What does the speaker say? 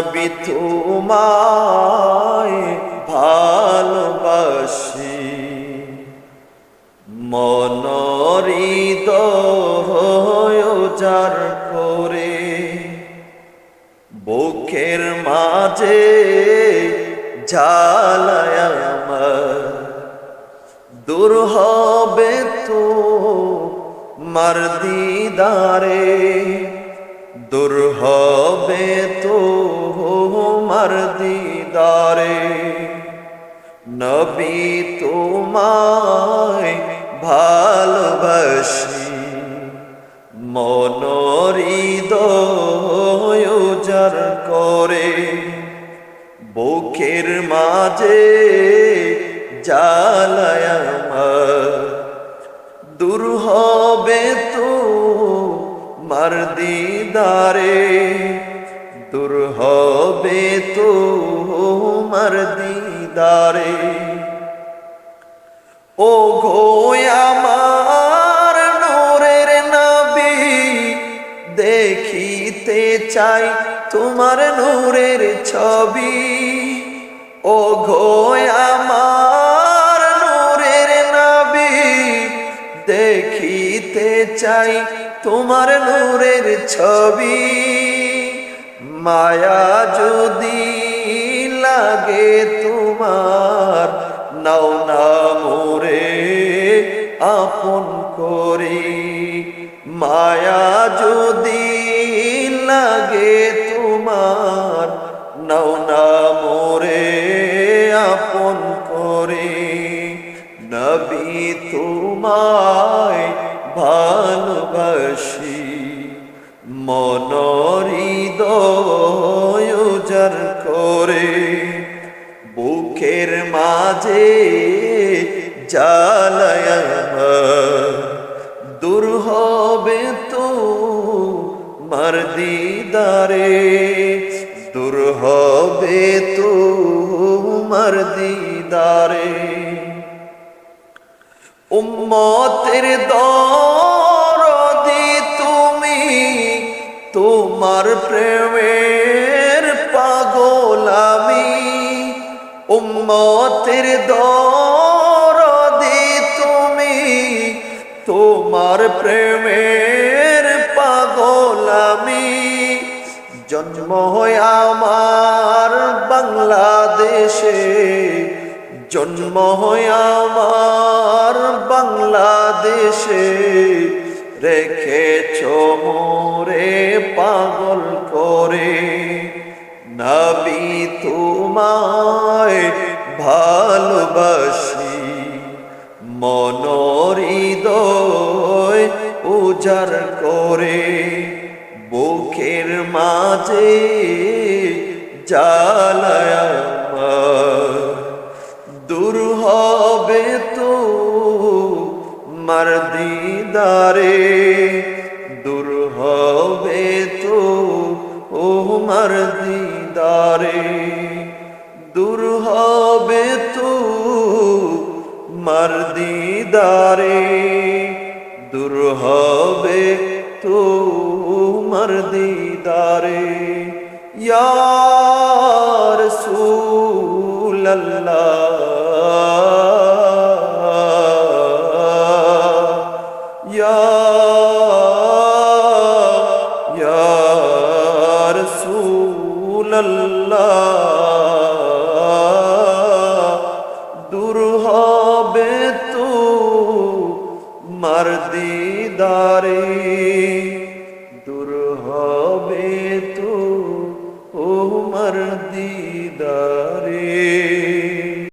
নবী তোমায় ভালোবাসি। মনরিদ যার করে বুকের মাঝে জ্বালায় দূর হবে তো মার দিদারে। দূর হবে তো মার দিদারে। নবী তোমায় ভালোবাসি মনরিদ যার করে। বুকের মাঝে আমার, দূর তো মার দিদারে, দূর হবে তো মার দিদারে। ও গো আমার নূরের নবী, দেখিতে চাই তোমার নূরের ছবি। ও গো আমার নূরের নবী, দেখিতে চাই তোমার নূরের ছবি মায়া যদি লাগে তোমার, নাও না আপন করি। মায়া যদি লাগে তোমার, নাও না আপন করি। নবী তোমায় ভালোবাসি মনরিদয় করে, বুকের মাঝে আমার। দূর হবে তো মার দিদারে, দূর হবে তো মার দিদারে। উম্মতের দরদি তোমার প্রেমের পাগল আমি। উম্মতের দরদি তুমি তোমার প্রেমের পাগল আমি। জন্ম হয় আমার বাংলাদেশে, জন্ম হয় আমার বাংলাদেশে। রেখেছ মোরে পাগল করে? নবী তোমায় ভালোবাসি মনরিদয় উজার করে। বুকের মাঝে জ্বালায় মার দিদারে, দূর হবে তো ও মার দিদারে। দূর হবে তো মার দিদারে, দূর হবে তো মার দিদারে। ইয়ার সুল্লাহ